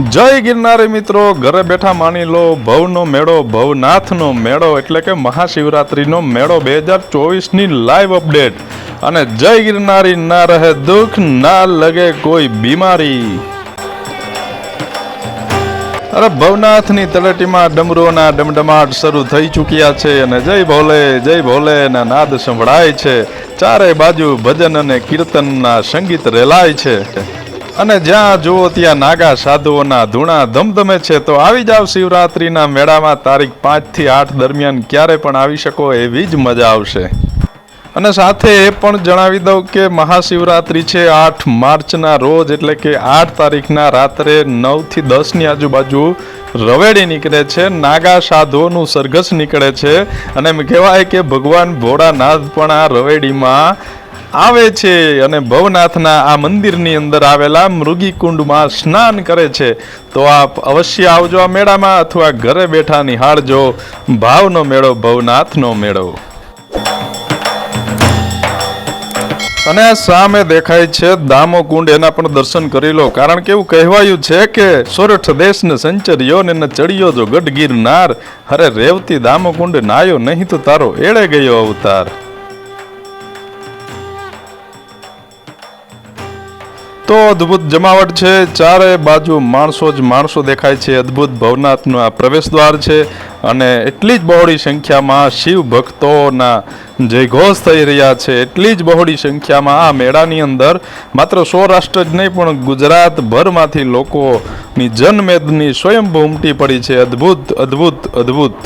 જય ગિરનારી મિત્રો, ઘરે બેઠા માની લો, ભવનો મેળો ભવનાથનો મેળો એટલે કે મહાશિવરાત્રિનો મેળો બે હજાર ચોવીસની લાઈવ અપડેટ અને જય ગિરનારી, ના રહે દુઃખ, ના લગે કોઈ બીમારી. અરે ભવનાથની તળેટીમાં ડમરુઓના ડમડમાટ શરૂ થઈ ચૂક્યા છે અને જય ભોલે જય ભોલે, ના નાદ સંભળાય છે. ચારે બાજુ ભજન અને કીર્તનના સંગીત રેલાય છે. અને જ્યાં જુઓ ત્યાં નાગા સાધુઓના ધૂણા ધમધમે છે, તો આવી જાવ શિવરાત્રિના મેળામાં તારીખ પાંચથી આઠ દરમિયાન ક્યારે પણ આવી શકો એવી જ મજા આવશે. અને સાથે એ પણ જણાવી દઉં કે મહાશિવરાત્રિ છે આઠ માર્ચના રોજ, એટલે કે આઠ તારીખના રાત્રે નવથી દસની આજુબાજુ રવેડી નીકળે છે, નાગા સાધુઓનું સરઘસ નીકળે છે, અને કહેવાય કે ભગવાન ભોળાનાથ પણ આ રવેડીમાં આવે છે અને ભવનાથના આ મંદિરની અંદર આવેલા મૃગી કુંડમાં સ્નાન કરે છે. તો આપ અવશ્ય આવજો આ મેળામાં અથવા ઘરે બેઠા નિહાળજો. ભાવનો મેળો, ભવનાથનો મેળો. અને સામે દેખાય છે દામો કુંડ એના પણ દર્શન કરી લો. કારણ કે એવું કહેવાયું છે કે સોરઠ દેશને સંચર્યો ને ચડ્યો જો ગઢ ગિરનાર હરે રેવતી દામો કુંડ નાયો નહીં તો તારો એળે ગયો અવતાર. તો અદ્ભુત જમાવટ છે. ચારે બાજુ માણસો જ માણસો દેખાય છે. અદ્ભુત ભવનાથનું આ પ્રવેશ દ્વાર છે અને એટલી જ બહોળી સંખ્યામાં શિવ ભક્તોના જયઘોષ થઈ રહ્યા છે. એટલી જ બહોળી સંખ્યામાં આ મેળાની અંદર માત્ર સૌરાષ્ટ્ર જ નહીં, પણ ગુજરાતભરમાંથી લોકોની જનમેદની સ્વયંભૂ ઉમટી પડી છે. અદ્ભુત અદ્ભુત અદ્ભુત.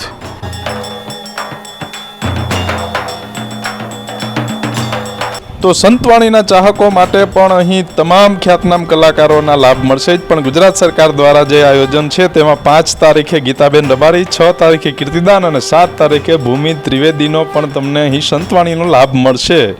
તો સંતવાણીના ચાહકો માટે પણ અહીં તમામ ખ્યાતનામ કલાકારોના લાભ મળશે. જ પણ ગુજરાત સરકાર દ્વારા જે આયોજન છે, તેમાં પાંચ તારીખે ગીતાબેન રબારી, છ તારીખે કીર્તિદાન અને સાત તારીખે ભૂમિ ત્રિવેદીનો પણ તમને અહીં સંતવાણીનો લાભ મળશે.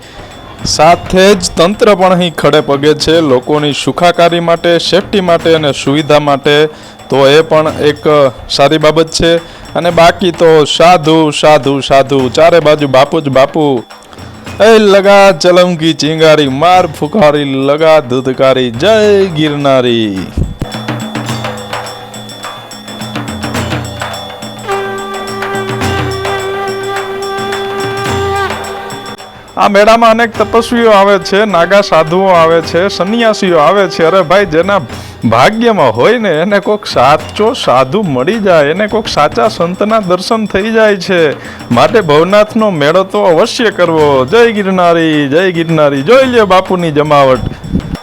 સાથે જ તંત્ર પણ અહીં ખડે પગે છે લોકોની સુખાકારી માટે, સેફટી માટે અને સુવિધા માટે. તો એ પણ એક સારી બાબત છે. અને બાકી તો સાધુ સાધુ સાધુ, ચારે બાજુ બાપુ જ બાપુ. એ લગા ચલમકી ચિંગારી માર ફુકારી લગા ધુધકારી જય ગિરનારી આ મેળામાં અનેક તપસ્વીઓ આવે છે, નાગા સાધુઓ આવે છે, સંન્યાસીઓ આવે છે. અરે ભાઈ, જેના ભાગ્યમાં હોય ને, એને કોઈક સાચો સાધુ મળી જાય, એને કોઈક સાચા સંતના દર્શન થઈ જાય છે. માટે ભવનાથનો મેળો તો અવશ્ય કરવો. જય ગિરનારી જય ગિરનારી. જોઈ લે બાપુની જમાવટ.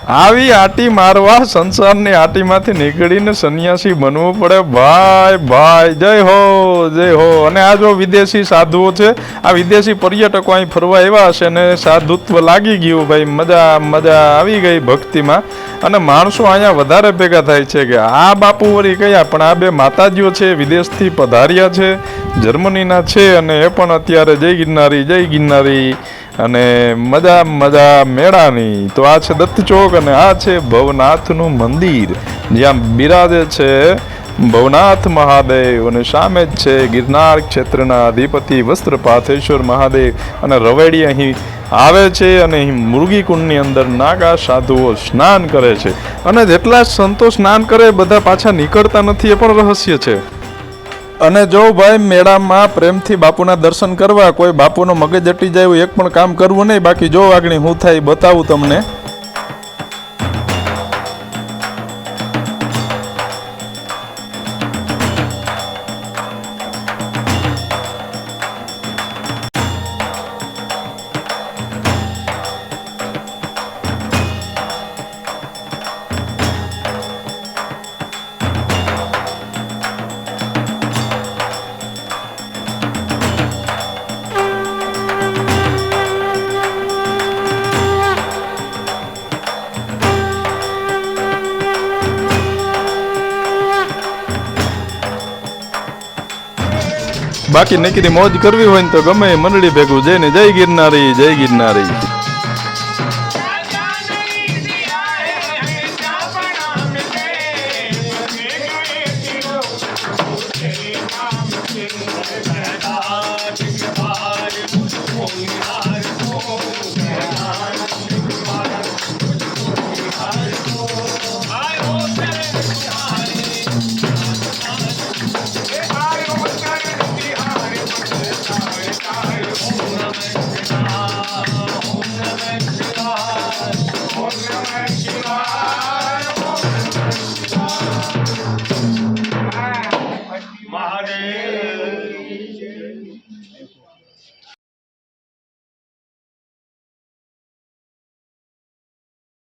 આવી આટી મારવા સંસારની આટીમાંથી નીકળીને સંન્યાસી બનવું પડે. ભાઈ ભાઈ, જય હો જય હો. અને આ જો વિદેશી સાધુઓ છે, આ વિદેશી પર્યટકો અહીં ફરવા એવા હશે ને સાધુત્વ લાગી ગયું ભાઈ. મજા મજા આવી ગઈ ભક્તિમાં. અને માણસો અહીંયા વધારે ભેગા થાય છે કે આ બાપુ વળી કયા? પણ આ બે માતાજીઓ છે, વિદેશથી પધાર્યા છે, જર્મનીના છે અને એ પણ અત્યારે જય ગિરનારી જય ગિરનારી. અને મજા મજા મેળાની. તો આ છે દત્ત ચોક અને આ છે ભવનાથનું મંદિર. જ્યાં બિરાજે છે ભવનાથ મહાદેવ અને સામે જ છે ગિરનાર ક્ષેત્રના અધિપતિ વસ્ત્ર પાથેશ્વર મહાદેવ. અને રવેડી અહીં આવે છે અને અહીં મૃગીકુંડની અંદર નાગા સાધુઓ સ્નાન કરે છે. અને જેટલા સંતો સ્નાન કરે બધા પાછા નીકળતા નથી, એ પણ રહસ્ય છે. અને જો ભાઈ મેળામાં પ્રેમથી બાપુના દર્શન કરવા કોઈ બાપુનો મગજ અટી જાય એવું એક પણ કામ કરવું નહીં. બાકી જો વાગણી હું થાય બતાવું તમને. બાકી નક્કી મોજ કરવી હોય ને તો ગમે મંડળી ભેગું જઈને જય ગિરનારી જય ગિરનારી. মহাদেব।